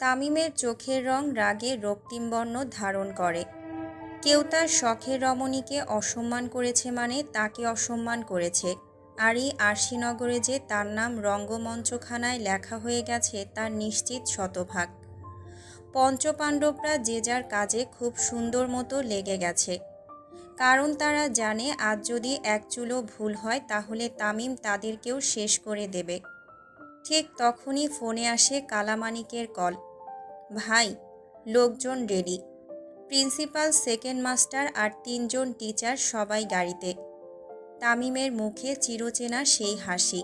তামিমের চোখের রং রাগে রক্তিম বর্ণ ধারণ করে। কেউ তার শখের রমণীকে অসম্মান করেছে মানে তাকে অসম্মান করেছে। আর এই আরশিনগরে যে তার নাম রঙ্গমঞ্চখানায় লেখা হয়ে গেছে তার নিশ্চিত শতভাগ। পঞ্চপাণ্ডবরা যে যার কাজে খুব সুন্দর মতো লেগে গেছে। কারণ তারা জানে আজ যদি এক চুলো ভুল হয় তাহলে তামিম তাদেরকেও শেষ করে দেবে। ঠিক তখনই ফোনে আসে কালামানিকের কল। ভাই, লোকজন রেডি। প্রিন্সিপাল, সেকেন্ড মাস্টার আর তিনজন টিচার সবাই গাড়িতে। তামিমের মুখে চিরচেনা সেই হাসি।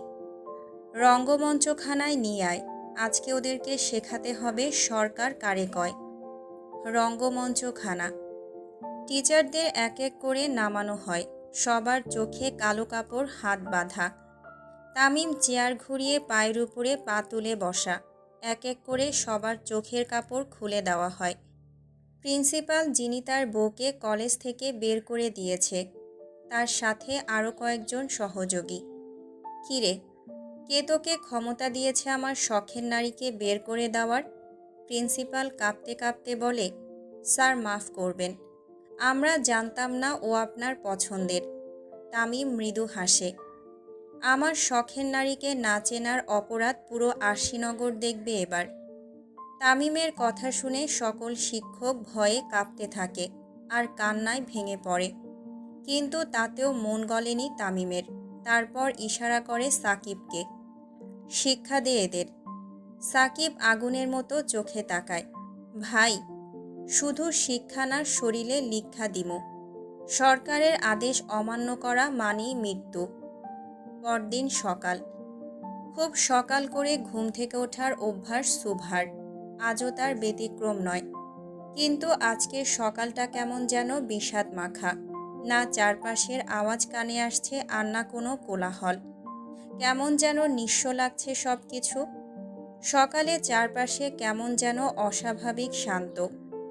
রঙ্গমঞ্চখানায় নিয়ে আয়, আজকে ওদেরকে শেখাতে হবে সরকার কারে কয়। রঙ্গমঞ্চখানা। টিচারদের এক এক করে নামানো হয়, সবার চোখে কালো কাপড়, হাত বাঁধা। তামিম চেয়ার ঘুরিয়ে পায়ের উপরে পা তুলে বসা। এক এক করে সবার চোখের কাপড় খুলে দেওয়া হয়। প্রিন্সিপাল যিনি তার বউকে কলেজ থেকে বের করে দিয়েছে, তার সাথে আরও কয়েকজন সহযোগী। কিরে, কে তোকে ক্ষমতা দিয়েছে আমার শখের নারীকে বের করে দেওয়ার? প্রিন্সিপাল কাঁপতে কাঁপতে বলে, স্যার, মাফ করবেন। আমরা জানতাম না ও আপনার পছন্দের। তামিম মৃদু হাসে। আমার শখের নারীকে না চেনার অপরাধ পুরো আশিনগর দেখবে এবার। তামিমের কথা শুনে সকল শিক্ষক ভয়ে কাঁপতে থাকে আর কান্নায় ভেঙে পড়ে। কিন্তু তাতেও মন গলেনি তামিমের। তারপর ইশারা করে সাকিবকে। শিক্ষা দে এদের। সাকিব আগুনের মতো চোখে তাকায়। ভাই, শুধু শিক্ষা না, শরীরে লিক্ষা দিমু। সরকারের আদেশ অমান্য করা মানেই মৃত্যু। পরদিন সকাল। খুব সকাল করে ঘুম থেকে ওঠার অভ্যাস সুভার। আজও তার ব্যতিক্রম নয়। কিন্তু আজকের সকালটা কেমন যেন বিষাদ মাখা। না চারপাশের আওয়াজ কানে আসছে আর না কোনো কোলাহল। কেমন যেন নিঃস্ব লাগছে সব কিছু সকালে চারপাশে কেমন যেন অস্বাভাবিক শান্ত।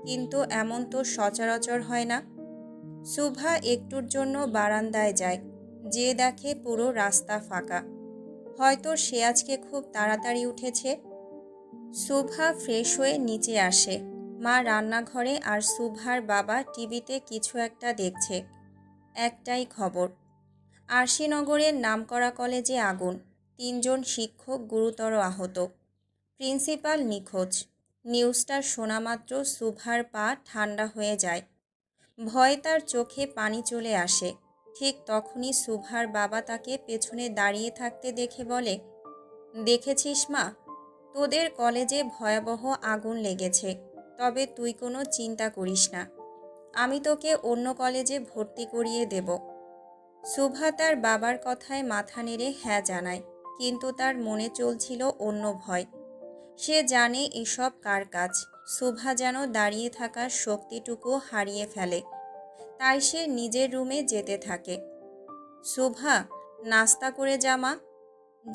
কিন্তু এমন তো সচরাচর হয় না। সুভা একটুর জন্য বারান্দায় যায়। যে দেখে পুরো রাস্তা ফাঁকা। হয়তো সে আজকে খুব তাড়াতাড়ি উঠেছে। সুভা ফ্রেশ হয়ে নিচে আসে। মা রান্নাঘরে আর সুভার বাবা টিভিতে কিছু একটা দেখছে। একটাই খবর, আরশিনগরের নামকরা কলেজে আগুন। তিনজন শিক্ষক গুরুতর আহত। প্রিন্সিপাল নিখোঁজ। নিউজটা শোনা মাত্র সুভার পা ঠান্ডা হয়ে যায়। ভয়ে তার চোখে পানি চলে আসে। ঠিক তখনই সুভার বাবা তাকে পেছনে দাঁড়িয়ে থাকতে দেখে বলে, দেখেছিস মা, তোদের কলেজে ভয়াবহ আগুন লেগেছে, তবে তুই কোনো চিন্তা করিস না। আমি তোকে অন্য কলেজে ভর্তি করিয়ে দেব সুভা তার বাবার কথায় মাথা নেড়ে হ্যাঁ জানায়, কিন্তু তার মনে চলছিল অন্য ভয়। সে জানে এসব কার কাজ। সুভা যেন দাঁড়িয়ে থাকার শক্তিটুকু হারিয়ে ফেলে। তাই সে নিজের রুমে যেতে থাকে। সুভা নাস্তা করে যা মা।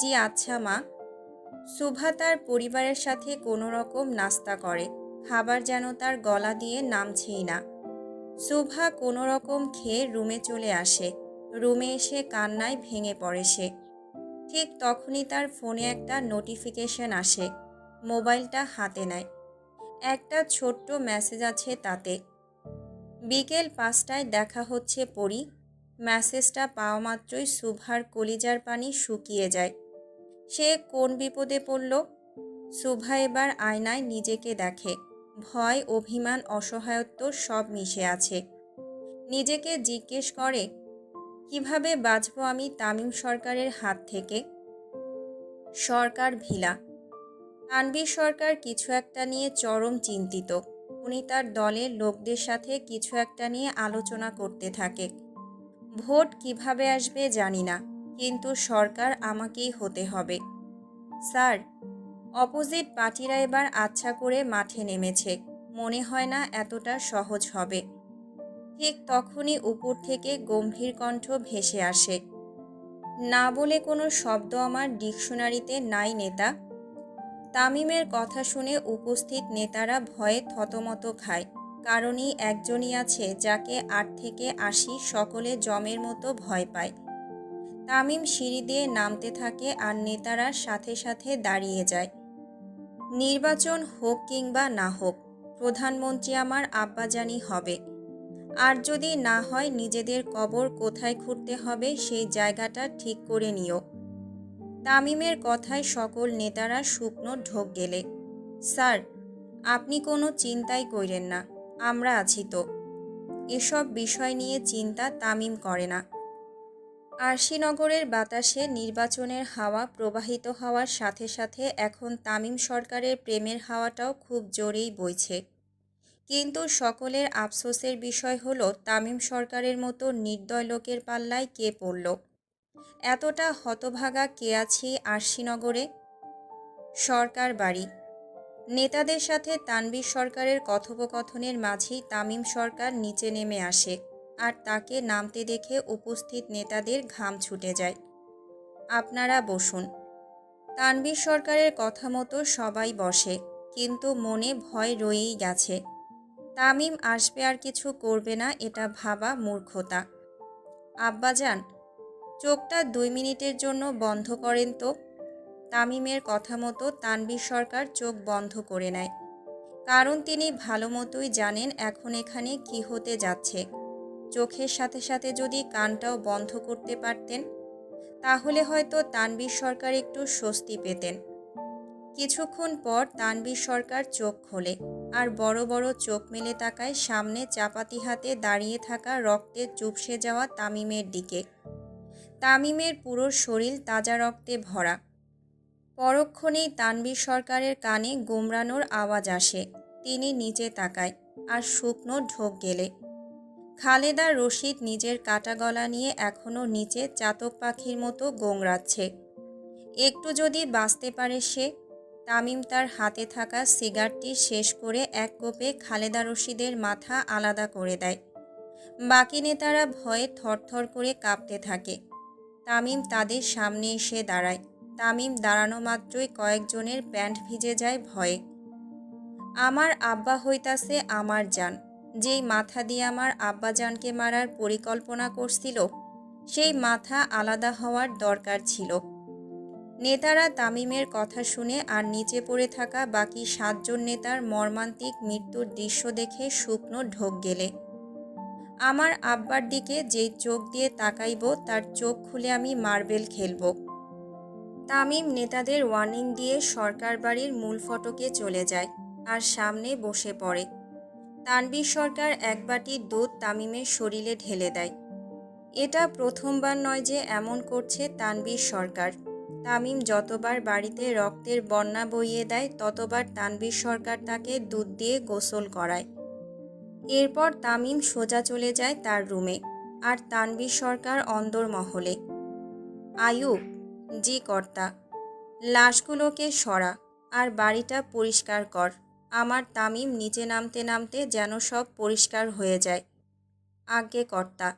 জি আচ্ছা মা। সুভা তার পরিবারের সাথে কোনো রকম নাস্তা করে। খাবার যেন তার গলা দিয়ে নামছেই না। সুভা কোনো রকম খেয়ে রুমে চলে আসে। রুমে এসে কান্নায় ভেঙে পড়ে সে। ঠিক তখনই তার ফোনে একটা নোটিফিকেশন আসে। মোবাইলটা হাতে নেয়। একটা ছোট্ট মেসেজ আছে তাতে। বিকেল পাঁচটায় দেখা হচ্ছে পড়ি মেসেজটা পাওয়া মাত্রই সুভার কলিজার পানি শুকিয়ে যায়। সে কোন বিপদে পড়ল? সুভা এবার আয়নায় নিজেকে দেখে। ভয়, অভিমান অসহায়ত্ব সব মিশে আছে। নিজেকে জিজ্ঞেস করে, কীভাবে বাঁচব আমি তামিম সরকারের হাত থেকে? সরকার ভিলা। তানবীর সরকার কিছু একটা নিয়ে চরম চিন্তিত। উনি তার দলের লোকদের সাথে কিছু একটা নিয়ে আলোচনা করতে থাকে। ভোট কীভাবে আসবে জানি না, কিন্তু সরকার আমাকেই হতে হবে। স্যার, অপোজিট পার্টিরা এবার আচ্ছা করে মাঠে নেমেছে, মনে হয় না এতটা সহজ হবে। ঠিক তখনই উপর থেকে গম্ভীর কণ্ঠ ভেসে আসে। না বলে কোনো শব্দ আমার ডিকশনারিতে নাই নেতা। তামিমের কথা শুনে উপস্থিত নেতারা ভয়ে থতমত খায়। কারণই একজনই আছে যাকে আট থেকে আশি সকলে জমের মতো ভয় পায়। তামিম সিঁড়ি দিয়ে নামতে থাকে আর নেতারা সাথে সাথে দাঁড়িয়ে যায়। নির্বাচন হোক কিংবা না হোক, প্রধানমন্ত্রী আমার আব্বাজানি হবে। আর যদি না হয়, নিজেদের কবর কোথায় খুঁড়তে হবে সেই জায়গাটা ঠিক করে নিও। তামিমের কথায় সকল নেতারা শুকনো ঢোক গেলে, স্যার, আপনি কোনো চিন্তাই কইরেন না, আমরা আছি তো। এসব বিষয় নিয়ে চিন্তা তামিম করে না। আরশিনগরের বাতাসে নির্বাচনের হাওয়া প্রবাহিত হওয়ার সাথে সাথে এখন তামিম সরকারের প্রেমের হাওয়াটাও খুব জোরেই বইছে। কিন্তু সকলের আফসোসের বিষয় হলো, তামিম সরকারের মতো নির্দয় লোকের পাল্লায় কে পড়ল? এতটা হতভাগা কে আছি আরশিনগরে সরকার বাড়ি। নেতাদের সাথে তানবীর সরকারের কথোপকথনের মাঝেই তামিম সরকার নিচে নেমে আসে আর তাকে নামতে দেখে উপস্থিত নেতাদের ঘাম ছুটে যায়। আপনারা বসুন। তানবীর সরকারের কথা মতো সবাই বসে, কিন্তু মনে ভয় রয়েই গেছে। তামিম আসবে আর কিছু করবে না এটা ভাবা মূর্খতা। আব্বাজান চোখটা দুই মিনিটের জন্য বন্ধ করেন তো। তামিমের কথা মতো তানবীর সরকার চোখ বন্ধ করে নেয়। কারণ তিনি ভালো মতোই জানেন এখন এখানে কি হতে যাচ্ছে। চোখের সাথে সাথে যদি কানটাও বন্ধ করতে পারতেন, তাহলে হয়তো তানবীর সরকার একটু স্বস্তি পেতেন। কিছুক্ষণ পর তানবীর সরকার চোখ খোলে আর বড় বড় চোখ মেলে তাকায় সামনে চাপাতি হাতে দাঁড়িয়ে থাকা রক্তে চুপসে যাওয়া তামিমের দিকে। তামিমের পুরো শরীর তাজা রক্তে ভরা। পরক্ষণেই তানবীর সরকারের কানে গোমরানোর আওয়াজ আসে। তিনি নিচে তাকায় আর শুকনো ঢোক গেলে। খালেদা রশিদ নিজের কাটা গলা নিয়ে এখনও নিচে চাতক পাখির মতো গোংরাচ্ছে একটু যদি বাঁচতে পারে সে, তামিম তার হাতে থাকা সিগারটি শেষ করে এক কোপে খালেদা রশিদের মাথা আলাদা করে দেয়। বাকি নেতারা ভয়ে থরথর করে কাঁপতে থাকে। তামিম তাদের সামনে এসে দাঁড়ায়। তামিম দাঁড়ানো মাত্রই কয়েকজনের প্যান্ট ভিজে যায় ভয়ে। আমার আব্বা হইতাছে আমার যান যেই মাথা দিয়ে আমার আব্বাজানকে মারার পরিকল্পনা করছিল, সেই মাথা আলাদা হওয়ার দরকার ছিল। নেতারা তামিমের কথা শুনে আর নিচে পড়ে থাকা বাকি সাতজন নেতার মর্মান্তিক মৃত্যুর দৃশ্য দেখে শুকনো ঢোক গেলে। আমার আব্বার দিকে যেই চোখ দিয়ে তাকাইব, তার চোখ খুলে আমি মার্বেল খেলব। তামিম নেতাদের ওয়ার্নিং দিয়ে সরকার বাড়ির মূল ফটকে চলে যায় আর সামনে বসে পড়ে। তানবীর সরকার এক বাটি দুধ তামিমের শরীরে ঢেলে দেয়। এটা প্রথমবার নয় যে এমন করছে তানবীর সরকার। তামিম যতবার বাড়িতে রক্তের বন্যা বইয়ে দেয়, ততবার তানবীর সরকার তাকে দুধ দিয়ে গোসল করায়। এরপর তামিম সোজা চলে যায় তার রুমে আর তানবীর সরকার অন্দরমহলে আয়ু জি কর্তা, লাশগুলোকে সরা আর বাড়িটা পরিষ্কার কর। আমার তামিম নিচে নামতে নামতে যেন সব পরিষ্কার হয়ে যায়। আজ্ঞে কর্তা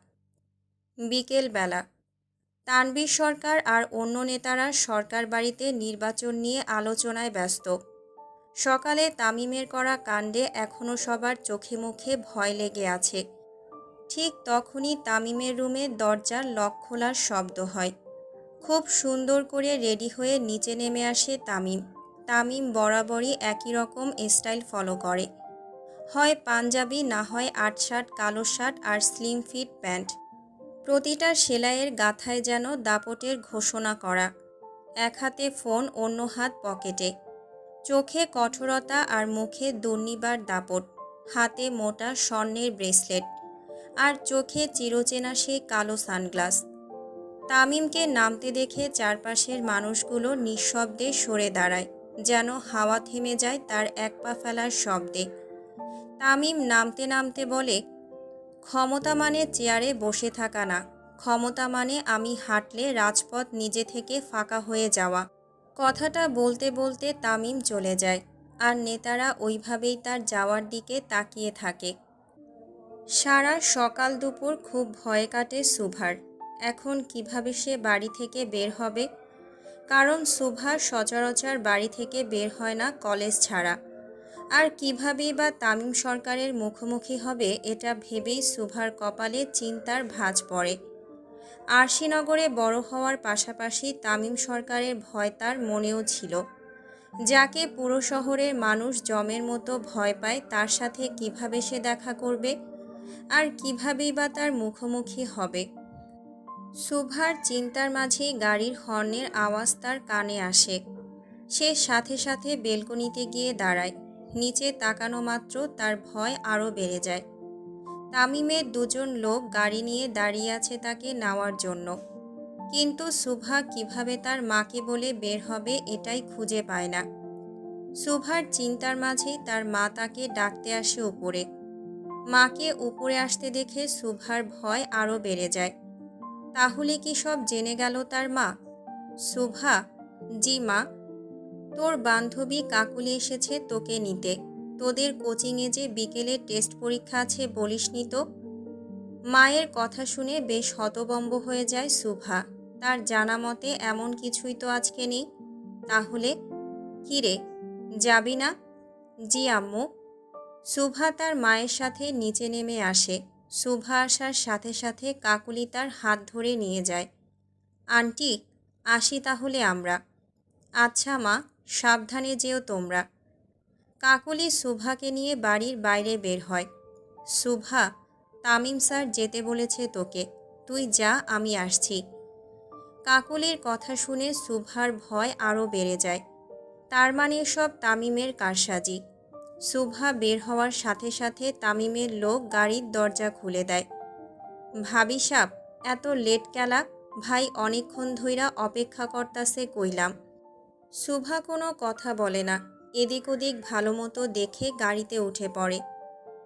বিকেলবেলা তানবীর সরকার আর অন্য নেতারা সরকার বাড়িতে নির্বাচন নিয়ে আলোচনায় ব্যস্ত। সকালে তামিমের করা কাণ্ডে এখনও সবার চোখে মুখে ভয় লেগে আছে। ঠিক তখনই তামিমের রুমে দরজার লক খোলার শব্দ হয়। খুব সুন্দর করে রেডি হয়ে নিচে নেমে আসে তামিম। তামিম বরাবরই একই রকম স্টাইল ফলো করে। হয় পাঞ্জাবি, না হয় আট শার্ট, কালো শার্ট আর স্লিম ফিট প্যান্ট। প্রতিটা সেলাইয়ের গাথায় যেন দাপটের ঘোষণা করা। এক হাতে ফোন, অন্য হাত পকেটে। চোখে কঠোরতা আর মুখে দুর্নিবার দাপট, হাতে মোটা স্বর্ণের ব্রেসলেট, আর চোখে চিরচেনা সেই কালো সানগ্লাস। তামিমকে নামতে দেখে চারপাশের মানুষগুলো নিঃশব্দে সরে দাঁড়ায়, যেন হাওয়া থেমে যায় তার এক পা ফেলার শব্দে। তামিম নামতে নামতে বলে, ক্ষমতা মানে চেয়ারে বসে থাকা না, ক্ষমতা মানে আমি হাঁটলে রাজপথ নিজে থেকে ফাঁকা হয়ে যাওয়া। কথাটা বলতে বলতে তামিম চলে যায় আর নেতারা ওইভাবেই তার যাওয়ার দিকে তাকিয়ে থাকে। সারা সকাল দুপুর খুব ভয় কাটে সুভার। এখন কীভাবে সে বাড়ি থেকে বের হবে? কারণ সুভা সচরাচর বাড়ি থেকে বের হয় না কলেজ ছাড়া। আর কিভাবেই বা তামিম সরকারের মুখোমুখি হবে এটা ভেবেই সুভার কপালে চিন্তার ভাঁজ পড়ে। আরশিনগরে বড় হওয়ার পাশাপাশি তামিম সরকারের ভয় তার মনেও ছিল। যাকে পুরো শহরের মানুষ জমের মতো ভয় পায়, তার সাথে কীভাবে সে দেখা করবে? আর কিভাবেই বা তার মুখোমুখি হবে? সুভার চিন্তার মাঝেই গাড়ির হর্নের আওয়াজ তার কানে আসে। সে সাথে সাথে বেলকনিতে গিয়ে দাঁড়ায়। নিচে তাকানো মাত্র তার ভয় আরও বেড়ে যায়। তামিমের দুজন লোক গাড়ি নিয়ে দাঁড়িয়ে আছে তাকে নেওয়ার জন্য। কিন্তু সুভা কীভাবে তার মাকে বলে বের হবে এটাই খুঁজে পায় না। সুভার চিন্তার মাঝেই তার মা তাকে ডাকতে আসে উপরে। মাকে উপরে আসতে দেখে সুভার ভয় আরও বেড়ে যায়। তাহলে কি সব জেনে গেল তার মা? সুভা, জি মা, তোর বান্ধবী কাকুলি এসেছে তোকে নিতে। তোদের কোচিংয়ে যে বিকেলে টেস্ট পরীক্ষা আছে বলিসনি তো? মায়ের কথা শুনে বেশ হতবম্ব হয়ে যায় সুভা। তার জানা মতে এমন কিছুই তো আজকে নেই। তাহলে কি রে, যাবি না? জি আম্মু। সুভা তার মায়ের সাথে নিচে নেমে আসে। সুভা আসার সাথে সাথে কাকুলি তার হাত ধরে নিয়ে যায়। আন্টি, আসি তাহলে আমরা। আচ্ছা মা, সাবধানে যেও তোমরা। কাকলি সুভাকে নিয়ে বাড়ির বাইরে বের হয়। সুভা, তামিম স্যার যেতে বলেছে তোকে। তুই যা, আমি আসছি। কাকলির কথা শুনে সুভার ভয় আরও বেড়ে যায়। তার মানে সব তামিমের কারসাজি। সুভা বের হওয়ার সাথে সাথে তামিমের লোক গাড়ির দরজা খুলে দেয়। ভাবি সাপ এত লেট কেলা? ভাই, অনেকক্ষণ ধইরা অপেক্ষা করতাছে কইলাম। সুভা কোনো কথা বলে না। এদিক ওদিক ভালো মতো দেখে গাড়িতে উঠে পড়ে।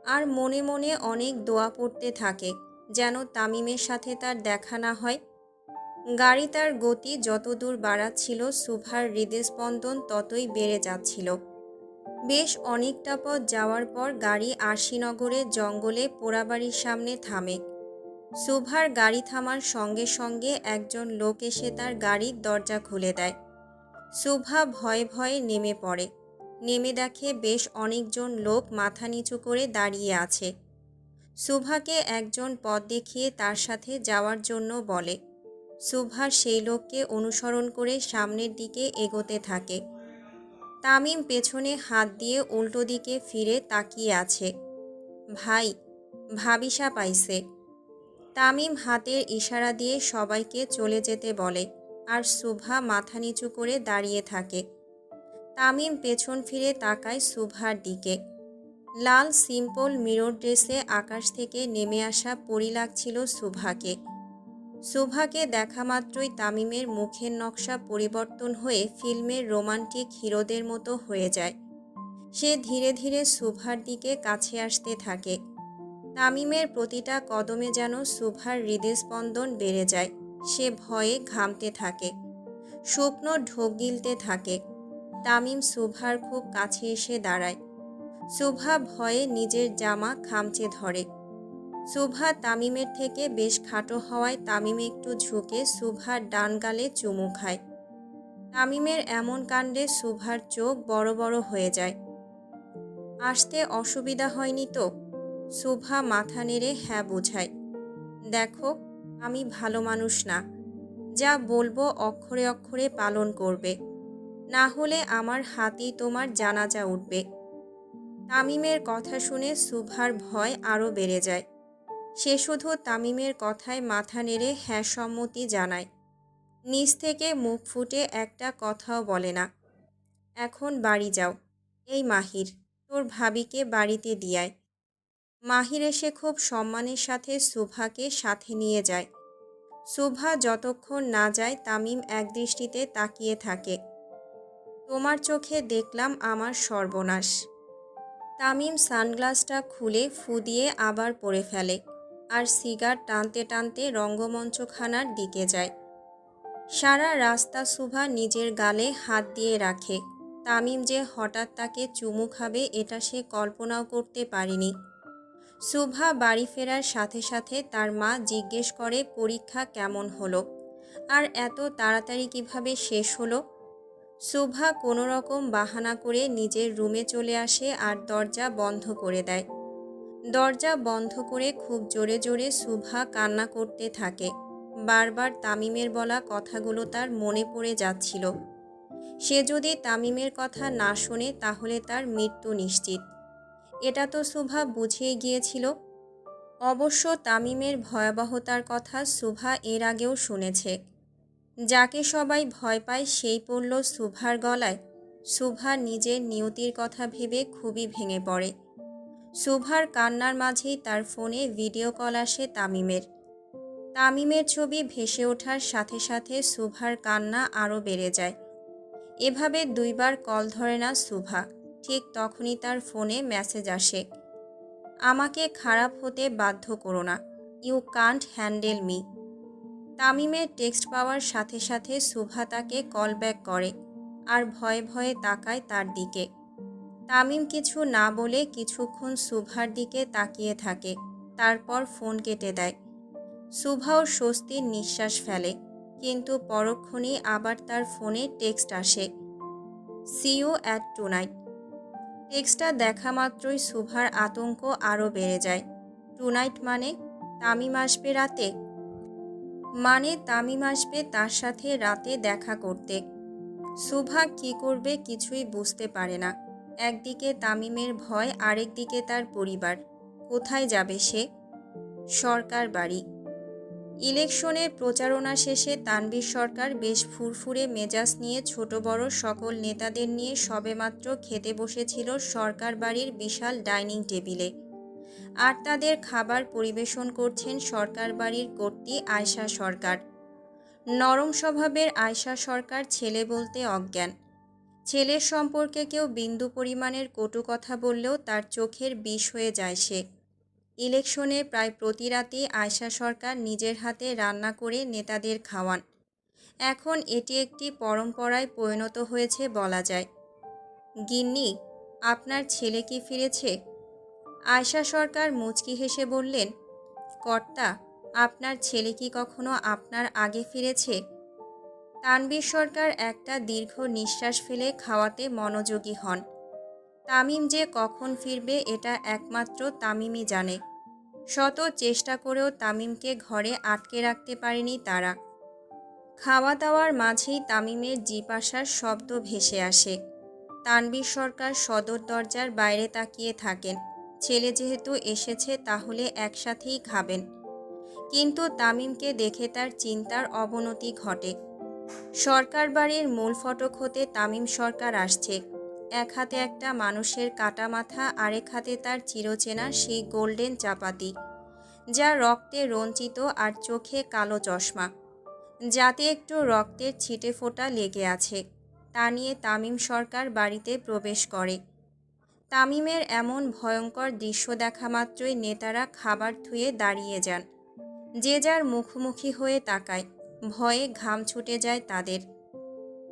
আর মনে মনে অনেক দোয়া পড়তে থাকে, যেন তামিমের সাথে তার দেখা না হয়। গাড়ি তার গতি যত দূর বাড়াচ্ছিল, সুভার হৃদস্পন্দন ততই বেড়ে যাচ্ছিল। বেশ অনেকটা পথ যাওয়ার পর গাড়ি আশিনগরের জঙ্গলে পোড়াবাড়ির সামনে থামে। সুভার গাড়ি থামার সঙ্গে সঙ্গে একজন লোক এসে তার গাড়ির দরজা খুলে দেয়। সুভা ভয়ে ভয়ে নেমে পড়ে। নেমে দেখে বেশ অনেকজন লোক মাথা নিচু করে দাঁড়িয়ে আছে। সুভাকে একজন পথ দেখিয়ে তার সাথে যাওয়ার জন্য বলে। সুভা সেই লোককে অনুসরণ করে সামনের দিকে এগোতে থাকে। তামিম পেছনে হাত দিয়ে উল্টো দিকে ফিরে তাকিয়ে আছে। ভাই, ভাবিসা পাইছে। তামিম হাতের ইশারা দিয়ে সবাইকে চলে যেতে বলে, আর সুভা মাথা নিচু করে দাঁড়িয়ে থাকে। তামিম পেছন ফিরে তাকায় সুভার দিকে। লাল সিম্পল মিরর ড্রেসে আকাশ থেকে নেমে আসা পরি লাগছিল সুভাকে। সুভাকে দেখা মাত্রই তামিমের মুখের নকশা পরিবর্তন হয়ে ফিল্মের রোমান্টিক হিরোদের মতো হয়ে যায়। সে ধীরে ধীরে সুভার দিকে কাছে আসতে থাকে। তামিমের প্রতিটা কদমে যেন সুভার হৃদস্পন্দন বেড়ে যায়। সে ভয়ে ঘামতে থাকে। শুকনো ঢোক গিলতে থাকে। তামিম সুভার খুব কাছে এসে দাঁড়ায়। সুভা ভয়ে নিজের জামা খামচে ধরে। সুভা তামিমের থেকে বেশ খাটো হওয়ায় তামিম একটু ঝুঁকে সুভার ডান গালে চুমু খায়। তামিমের এমন কাণ্ডে সুভার চোখ বড় বড় হয়ে যায়। আসতে অসুবিধা হয়নি তো? সুভা মাথা নেড়ে হ্যাঁ বোঝায়। দেখো, আমি ভালো মানুষ না। যা বলব অক্ষরে অক্ষরে পালন করবে। না হলে আমার হাতি তোমার জানাজা উঠবে। তামিমের কথা শুনে সুভার ভয় আরও বেড়ে যায়। সে শুধু তামিমের কথায় মাথা নেড়ে হ্যাঁ সম্মতি জানায়। নিজ থেকে মুখ ফুটে একটা কথাও বলে না। এখন বাড়ি যাও। এই মাহির, তোর ভাবিকে বাড়িতে দিয়ায় মাহির এসে খুব সম্মানের সাথে সুভাকে সাথে নিয়ে যায়। সুভা যতক্ষণ না যায় তামিম একদৃষ্টিতে তাকিয়ে থাকে। তোমার চোখে দেখলাম আমার সর্বনাশ। তামিম সানগ্লাসটা খুলে ফু দিয়ে আবার পরে ফেলে আর সিগার টানতে টানতে রঙ্গমঞ্চখানার দিকে যায়। সারা রাস্তা সুভা নিজের গালে হাত দিয়ে রাখে। তামিম যে হঠাৎ তাকে চুমু খাবে এটা সে কল্পনাও করতে পারেনি। সুভা বাড়ি ফেরার সাথে সাথে তার মা জিজ্ঞেস করে পরীক্ষা কেমন হলো? আর এত তাড়াতাড়ি কীভাবে শেষ হলো? সুভা কোনো রকম বাহানা করে নিজের রুমে চলে আসে আর দরজা বন্ধ করে দেয়। দরজা বন্ধ করে খুব জোরে জোরে সুভা কান্না করতে থাকে। বারবার তামিমের বলা কথাগুলো তার মনে পড়ে যাচ্ছিল। সে যদি তামিমের কথা না শোনে তাহলে তার মৃত্যু নিশ্চিত। এটা তো সুভা বুঝেই গিয়েছিল। অবশ্য তামিমের ভয়াবহতার কথা সুভা এর আগেও শুনেছে। যাকে সবাই ভয় পায় সেই পড়ল সুভার গলায়। সুভা নিজের নিয়তির কথা ভেবে খুবই ভেঙে পড়ে। সুভার কান্নার মাঝেই তার ফোনে ভিডিও কল আসে তামিমের। তামিমের ছবি ভেসে ওঠার সাথে সাথে সুভার কান্না আরও বেড়ে যায়। এভাবে দুইবার কল ধরে না সুভা, ঠিক তখনই তার ফোনে মেসেজ আসে। আমাকে খারাপ হতে বাধ্য করো না। You can't handle me. তামিমের টেক্সট পাওয়ার সাথে সাথে সুভা তাকে কল ব্যাক করে আর ভয়ে ভয়ে তাকায় তার দিকে। তামিম কিছু না বলে কিছুক্ষণ সুভার দিকে তাকিয়ে থাকে, তারপর ফোন কেটে দেয়। সুভাও স্বস্তির নিঃশ্বাস ফেলে, কিন্তু পরক্ষণেই আবার তার ফোনে টেক্সট আসে। সিও অ্যাট টু নাইট টেক্সটটা দেখা মাত্রই সুভার আতঙ্ক আরও বেড়ে যায়। টুনাইট মানে তামিম আসবে রাতে? মানে তামিম আসবে তার সাথে রাতে দেখা করতে। সুভা কি করবে কিছুই বুঝতে পারে না। একদিকে তামিমের ভয়, আরেকদিকে তার পরিবার। কোথায় যাবে সে? সরকার বাড়ি। ইলেকশনের প্রচারণা শেষে তানবীর সরকার বেশ ফুরফুরে মেজাজ নিয়ে ছোট বড় সকল নেতাদের নিয়ে সবেমাত্র খেতে বসেছিল সরকার বাড়ির বিশাল ডাইনিং টেবিলে। আর তাদের খাবার পরিবেশন করছেন সরকার বাড়ির কর্ত্রী আয়শা সরকার। নরম স্বভাবের আয়শা সরকার ছেলে বলতে অজ্ঞান। ছেলের সম্পর্কে কেউ বিন্দু পরিমাণের কটু কথা বললেও তার চোখের বিষ হয়ে যায় সে। ইলেকশনে প্রায় প্রতি রাতেই আয়শা সরকার নিজের হাতে রান্না করে নেতাদের খাওয়ান। এখন এটি একটি পরম্পরায় পরিণত হয়েছে বলা যায়। গিন্নি, আপনার ছেলে কি ফিরেছে? আয়শা সরকার মুচকি হেসে বললেন, কর্তা, আপনার ছেলে কি কখনো আপনার আগে ফিরেছে? তানবীর সরকার একটা দীর্ঘ নিঃশ্বাস ফেলে খাওয়াতে মনোযোগী হন। তামিম যে কখন ফিরবে এটা একমাত্র তামিমই জানে। শত চেষ্টা করেও তামিমকে ঘরে আটকে রাখতে পারেনি তারা। খাওয়া দাওয়ার মাঝেই তামিমের জিপ আসার শব্দ ভেসে আসে। তানবীর সরকার সদর দরজার বাইরে তাকিয়ে থাকেন। ছেলে যেহেতু এসেছে তাহলে একসাথেই খাবেন। কিন্তু তামিমকে দেখে তার চিন্তার অবনতি ঘটে। সরকার বাড়ির মূল ফটক হতে তামিম সরকার আসছে। এক হাতে একটা মানুষের কাটা মাথা, আরেক হাতে তার চিরচেনা সেই গোল্ডেন চাপাতি, যা রক্তে রঞ্চিত আর চোখে কালো চশমা, যাতে একটু রক্তের ছিটে ফোঁটা লেগে আছে। তা নিয়ে তামিম সরকার বাড়িতে প্রবেশ করে। তামিমের এমন ভয়ঙ্কর দৃশ্য দেখা মাত্রই নেতারা খাবার ধুয়ে দাঁড়িয়ে যান। যে যার মুখোমুখি হয়ে তাকায়, ভয়ে ঘাম ছুটে যায় তাদের।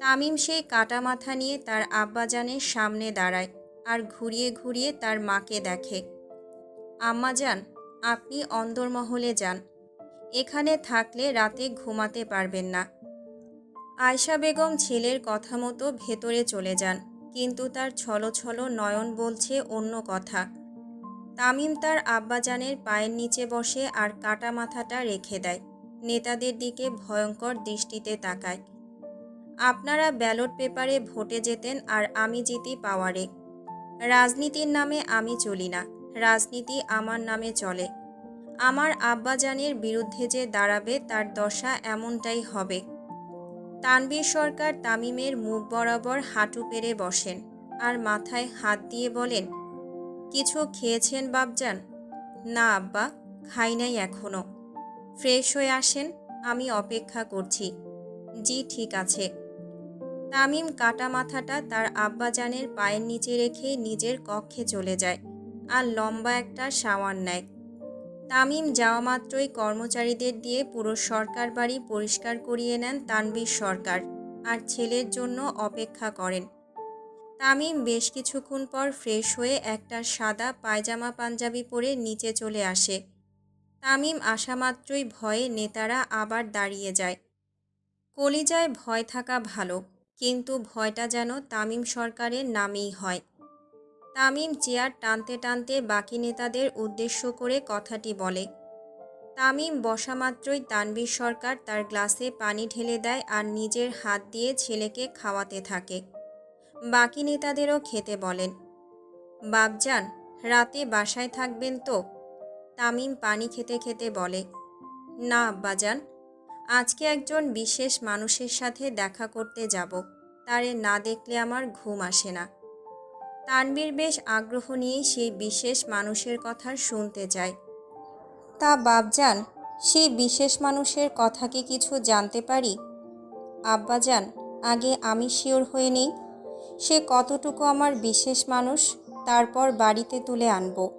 তামিম সেই কাটা মাথা নিয়ে তার আব্বাজানের সামনে দাঁড়ায় আর ঘুরিয়ে ঘুরিয়ে তার মাকে দেখে। আম্মা যান, আপনি অন্দরমহলে যান। এখানে থাকলে রাতে ঘুমাতে পারবেন না। আয়শা বেগম ছেলের কথা মতো ভেতরে চলে যান। কিন্তু তার ছলো ছলো নয়ন বলছে অন্য কথা। তামিম তার আব্বাজানের পায়ের নিচে বসে আর কাটা মাথাটা রেখে দেয়। নেতাদের দিকে ভয়ঙ্কর দৃষ্টিতে তাকায়। আপনারা ব্যালট পেপারে ভোটে যেতেন আর আমি জিতি পাওয়ারে। রাজনীতির নামে আমি চলি না, রাজনীতি আমার নামে চলে। আমার আব্বাজানের বিরুদ্ধে যে দাঁড়াবে তার দশা এমনটাই হবে। তানবীর সরকার তামিমের মুখ বরাবর হাঁটু পেরে বসেন আর মাথায় হাত দিয়ে বলেন, কিছু খেয়েছেন বাবজান না আব্বা, খাই নাই এখনও। ফ্রেশ হয়ে আসেন, আমি অপেক্ষা করছি। জি, ঠিক আছে। তামিম কাটা মাথাটা তার আব্বাজানের পায়ের নিচে রেখে নিজের কক্ষে চলে যায় আর লম্বা একটা শাওয়ার নেয়। তামিম যাওয়া মাত্রই কর্মচারীদের দিয়ে পুরো সরকার বাড়ি পরিষ্কার করিয়ে নেন তানবীর সরকার আর ছেলের জন্য অপেক্ষা করেন। তামিম বেশ কিছুক্ষণ পর ফ্রেশ হয়ে একটা সাদা পায়জামা পাঞ্জাবি পরে নিচে চলে আসে। তামিম আসা মাত্রই ভয়ে নেতারা আবার দাঁড়িয়ে যায়। কলিজায় ভয় থাকা ভালো, কিন্তু ভয়টা যেন তামিম সরকারের নামেই হয়। তামিম চেয়ার টানতে টানতে বাকি নেতাদের উদ্দেশ্য করে কথাটি বলে। তামিম বসা মাত্রই তানবীর সরকার তার গ্লাসে পানি ঢেলে দেয় আর নিজের হাত দিয়ে ছেলেকে খাওয়াতে থাকে। বাকি নেতাদেরও খেতে বলেন, বাপজান, রাতে বাসায় থাকবেন তো? তামিম পানি খেতে খেতে বলে, না, আব্বাজান, আজকে একজন বিশেষ মানুষের সাথে দেখা করতে যাব। তারে না দেখলে আমার ঘুম আসে না। তানবীর বেশ আগ্রহ নিয়ে সেই বিশেষ মানুষের কথা শুনতে চায়। তা বাপজান, সেই বিশেষ মানুষের কথা কি কিছু জানতে পারি? আব্বাজান, আগে আমি শিওর হয়ে নেই। সে কতটুকু আমার বিশেষ মানুষ, তারপর বাড়িতে তুলে আনব।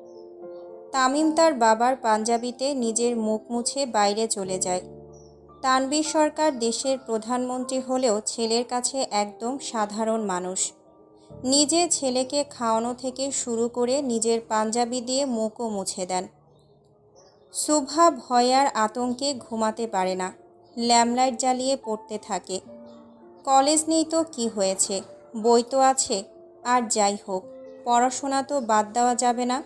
তামিম তার বাবার পাঞ্জাবিতে নিজের মুখ মুছে বাইরে চলে যায়। তানবীর সরকার দেশের প্রধানমন্ত্রী হলেও ছেলের কাছে একদম সাধারণ মানুষ। নিজে ছেলেকে খাওয়ানো থেকে শুরু করে নিজের পাঞ্জাবি দিয়ে মুখও মুছে দেন। শুভা ভয়ার আতঙ্কে ঘুমাতে পারে না, ল্যামলাইট জ্বালিয়ে পড়তে থাকে। কলেজ নেই তো কি হয়েছে? বই তো আছে, আর যাই হোক, পড়াশোনা তো বাদ দেওয়া যাবে না।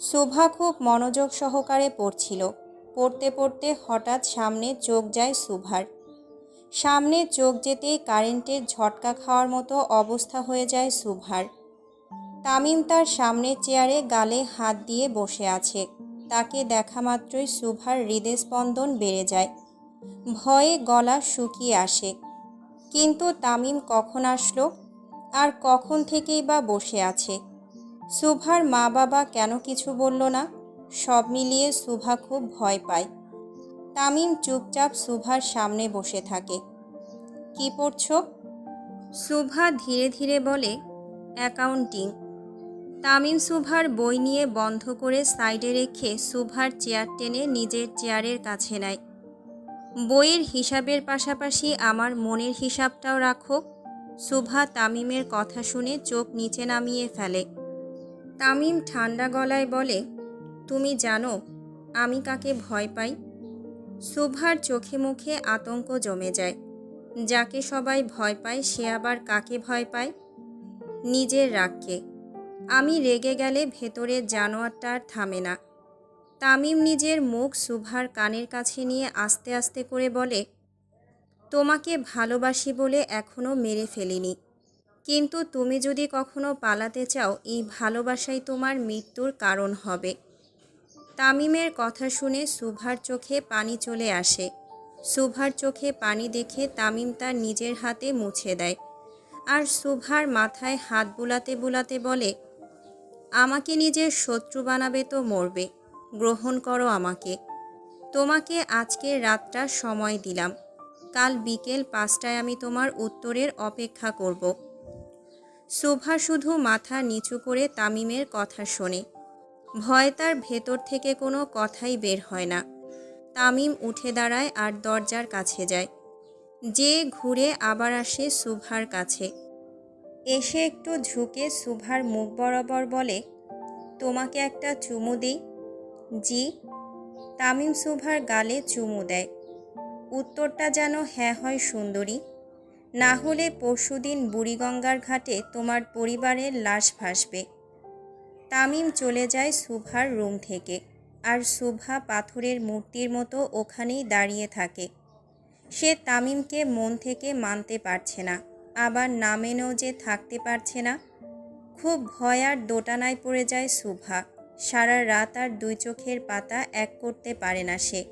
শুভা খুব মনোযোগ সহকারে পড়ছিল। পড়তে পড়তে হঠাৎ সামনে চোখ যায় সুভার। সামনে চোখ যেতেই কারেন্টের ঝটকা খাওয়ার মতো অবস্থা হয়ে যায় সুভার। তামিম তার সামনের চেয়ারে গালে হাত দিয়ে বসে আছে। তাকে দেখা মাত্রই সুভার হৃদস্পন্দন বেড়ে যায়। ভয়ে গলা শুকিয়ে আসে। কিন্তু তামিম কখন আসলো? আর কখন থেকেই বা বসে আছে? সুভার মা বাবা কেন কিছু বলল না? সব মিলিয়ে সুভা খুব ভয় পায়। তামিম চুপচাপ সুভার সামনে বসে থাকে। কি পড়ছ? সুভা ধীরে ধীরে বলে, অ্যাকাউন্টিং। তামিম সুভার বই নিয়ে বন্ধ করে সাইডে রেখে সুভার চেয়ার টেনে নিজের চেয়ারের কাছে নেয়। বইয়ের হিসাবের পাশাপাশি আমার মনের হিসাবটাও রাখো। সুভা তামিমের কথা শুনে চোখ নিচে নামিয়ে ফেলে। তামিম ঠান্ডা গলায় বলে, তুমি জানো, আমি কাকে ভয় পাই? সুভার চোখে মুখে আতঙ্ক জমে যায়। যাকে সবাই ভয় পায়, সে আবার কাকে ভয় পায়? নিজের রাগকে। আমি রেগে গেলে ভেতরের জানোয়ারটা আর থামে না। তামিম নিজের মুখ সুভার কানের কাছে নিয়ে আস্তে আস্তে করে বলে, তোমাকে ভালোবাসি বলে এখনও মেরে ফেলিনি। কিন্তু তুমি যদি কখনো পালাতে চাও, এই ভালোবাসাই তোমার মৃত্যুর কারণ হবে। তামিমের কথা শুনে সুভার চোখে পানি চলে আসে। সুভার চোখে পানি দেখে তামিম তার নিজের হাতে মুছে দেয়। আর সুভার মাথায় হাত বুলাতে বুলাতে বলে, আমাকে নিজের শত্রু বানাবে তো মরবে, গ্রহণ করো আমাকে। তোমাকে আজকের রাতটা সময় দিলাম, কাল বিকেল পাঁচটায় আমি তোমার উত্তরের অপেক্ষা করব সুভা শুধু মাথা নিচু করে তামিমের কথা শোনে। ভয় তার ভেতর থেকে কোনো কথাই বের হয় না। তামিম উঠে দাঁড়ায় আর দরজার কাছে যায়। যে ঘুরে আবার আসে সুভার কাছে। এসে একটু ঝুঁকে সুভার মুখ বরাবর বলে, তোমাকে একটা চুমু দিই? জি। তামিম সুভার গালে চুমু দেয়। উত্তরটা যেন হ্যাঁ হয় সুন্দরী। না হলে পরশুদিন বুড়িগঙ্গার ঘাটে তোমার পরিবারের লাশ ভাসবে। তামিম চলে যায় সুভার রুম থেকে আর সুভা পাথরের মূর্তির মতো ওখানেই দাঁড়িয়ে থাকে। সে তামিমকে মন থেকে মানতে পারছে না, আবার না মেনেও যে থাকতে পারছে না। খুব ভয় আর দোটানায় পড়ে যায় সুভা, সারা রাত আর দুই চোখের পাতা এক করতে পারে না সে।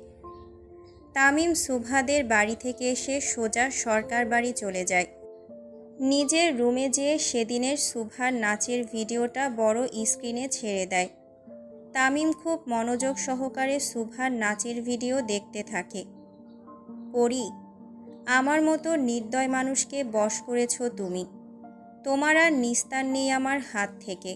তামিম সুভাদের বাড়ি থেকে এসে সোজা সরকার বাড়ি চলে যায়। নিজের রুমে যেয়ে সেদিনের সুভার নাচের ভিডিওটা বড় স্ক্রিনে ছেড়ে দেয়। তামিম খুব মনোযোগ সহকারে সুভার নাচের ভিডিও দেখতে থাকে। পড়ি আমার মতো নির্দয় মানুষকে বশ করেছ তুমি। তোমার আর নিস্তার নেই আমার হাত থেকে।